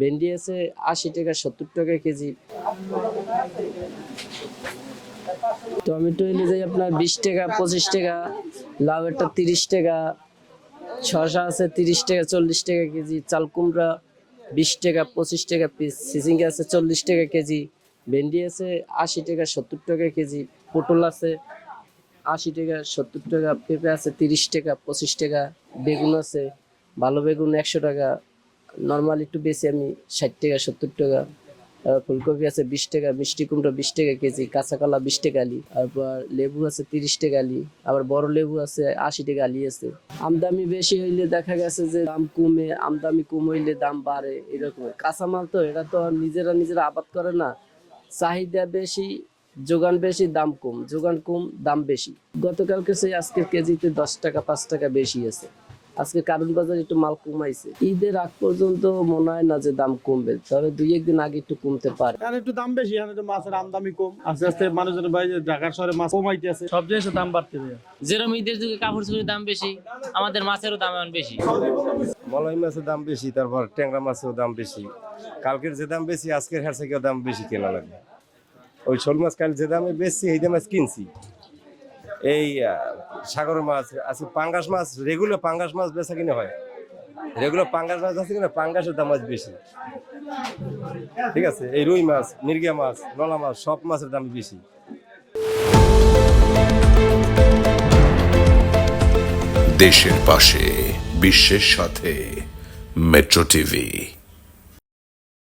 ভেন্ডি আছে আশি টাকা, সত্তর টাকা কেজি। টমেটো এলে যাই আপনার বিশ টাকা, পঁচিশ টাকা, লাউ একটা তিরিশ টাকা, শসা আছে তিরিশ টাকা, চল্লিশ টাকা কেজি, চাল কুমড়া বিশ টাকা, পঁচিশ টাকা পিস সিজিঙ্গা আছে চল্লিশ টাকা কেজি, ভেন্ডি আছে আশি টাকা, সত্তর টাকা কেজি, পটল আছে আশি টাকা, সত্তর টাকা, পেঁপে আছে তিরিশ টাকা, পঁচিশ টাকা, বেগুন আছে, ভালো বেগুন একশো টাকা নর্মাল একটু বেশি, আমি ষাট টাকা, সত্তর টাকা ফুলকপি আছে বিশ টাকা, মিষ্টি কুমড়া বিশ টাকা কেজি, কাঁচা কলা বিশ টাকা আলি, তারপর লেবু আছে তিরিশ টাকা আলি, আবার বড় লেবু আছে আশি টাকা আলি আছে। আমদামি বেশি হইলে দেখা গেছে যে দাম কমে আমদামি কম হইলে দাম বাড়ে, এরকম। কাঁচামাল তো, এটা তো নিজেরা নিজেরা আবাদ করে না। চাহিদা বেশি, যোগান বেশি, দাম কম। যোগান কম, দাম বেশি। গতকালকে সেই আজকের কেজিতে দশ টাকা, পাঁচ টাকা বেশি আছে। আজকে কারণ বাজার একটু মাল কমাইছে। ঈদের আগ পর্যন্ত মনে হয় না যে দাম কমবে তবে দুই একদিন আগে একটু কমতে পারে। একটু দাম বেশি এখানে মাছের আমদামি কম। আস্তে আস্তে মানুষের বাইরে ঢাকার শহরে মাছ কমাইতে আছে সব জিনিসের দাম বাড়তেছে যেরকম ঈদের যুগে কাপড় চোপড়ের দাম বেশি আমাদের মাছেরও দাম এখন বেশি। মলাই মাছের দাম বেশি তারপর ট্যাংরা মাছের দাম বেশি। কালকের যে দাম বেশি আজকের থেকে দাম বেশি কেনা লাগে। ওই শোল মাছ কাল যে দামে বেশি এই দামে কিনছি। এই সাগর মাছ আজকে পাঙ্গাস মাছ রেগুলার পাঙ্গাস মাছ বেচা কিনে হয়? রেগুলার পাঙ্গাস মাছ আছে কিনা? পাঙ্গাসের দাম আজ বেশি। ঠিক আছে? এই রুই মাছ মির্গা মাছ নলা মাছ, সব মাছের দাম বেশি। দেশের পাশে, বিশ্বের সাথে, মেট্রো টিভি।